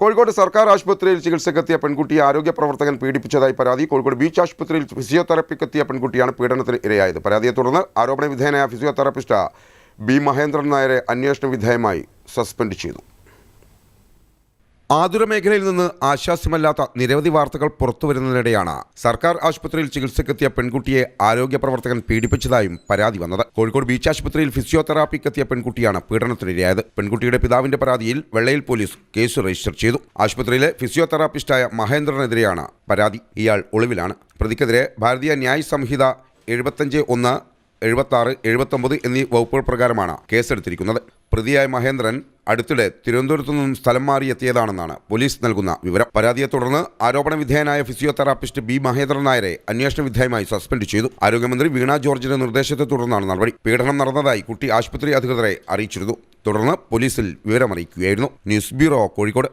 കോഴിക്കോട് സർക്കാർ ആശുപത്രിയിൽ ചികിത്സക്കെത്തിയ പെൺകുട്ടിയെ ആരോഗ്യ പ്രവർത്തകൻ പീഡിപ്പിച്ചതായി പരാതി. കോഴിക്കോട് ബീച്ച് ആശുപത്രിയിൽ ഫിസിയോതെറപ്പിക്കെത്തിയ പെൺകുട്ടിയാണ് പീഡനത്തിന് ഇരയായത്. പരാതിയെ തുടർന്ന് ആരോപണ വിധേയനായ ഫിസിയോതെറപ്പിസ്റ്റ് ബി മഹേന്ദ്രൻ നായരെ അന്വേഷണ വിധേയമായി സസ്പെൻഡ് ചെയ്തു. ആതുര മേഖലയിൽ നിന്ന് ആശ്വാസ്യമല്ലാത്ത നിരവധി വാർത്തകൾ പുറത്തുവരുന്നതിനിടെയാണ് സർക്കാർ ആശുപത്രിയിൽ ചികിത്സക്കെത്തിയ പെൺകുട്ടിയെ ആരോഗ്യ പ്രവർത്തകൻ പീഡിപ്പിച്ചതായും പരാതി വന്നത്. കോഴിക്കോട് ബീച്ച് ആശുപത്രിയിൽ ഫിസിയോതെറാപ്പിക്കെത്തിയ പെൺകുട്ടിയാണ് പീഡനത്തിനിരയായത്. പെൺകുട്ടിയുടെ പിതാവിന്റെ പരാതിയിൽ വെള്ളയിൽ പോലീസ് കേസ് രജിസ്റ്റർ ചെയ്തു. ആശുപത്രിയിലെ ഫിസിയോതെറാപ്പിസ്റ്റായ മഹേന്ദ്രനെതിരെയാണ് പരാതി. ഇയാൾ ഒളിവിലാണ്. പ്രതിക്കെതിരെ ഭാരതീയ ന്യായ സംഹിത എഴുപത്തഞ്ച് ഒന്ന് എഴുപത്തി ആറ് എഴുപത്തൊമ്പത് എന്നീ വകുപ്പുകൾ പ്രകാരമാണ് കേസെടുത്തിരിക്കുന്നത്. പ്രതിയായ മഹേന്ദ്രൻ അടുത്തിടെ തിരുവനന്തപുരത്തു നിന്നും സ്ഥലം മാറിയെത്തിയതാണെന്നാണ് പോലീസ് നൽകുന്ന വിവരം. പരാതിയെ തുടർന്ന് ആരോപണ വിധേയനായ ഫിസിയോതെറാപ്പിസ്റ്റ് ബി മഹേന്ദ്രൻ നായരെ അന്വേഷണ വിധേയമായി സസ്പെൻഡ് ചെയ്തു. ആരോഗ്യമന്ത്രി വീണ ജോർജിന്റെ നിർദ്ദേശത്തെ തുടർന്നാണ് നടപടി. പീഡനം നടന്നതായി കുട്ടി ആശുപത്രി അധികൃതരെ അറിയിച്ചിരുന്നു. തുടർന്ന് പോലീസിൽ വിവരമറിയിക്കുകയായിരുന്നു. News bureau Kozhikode.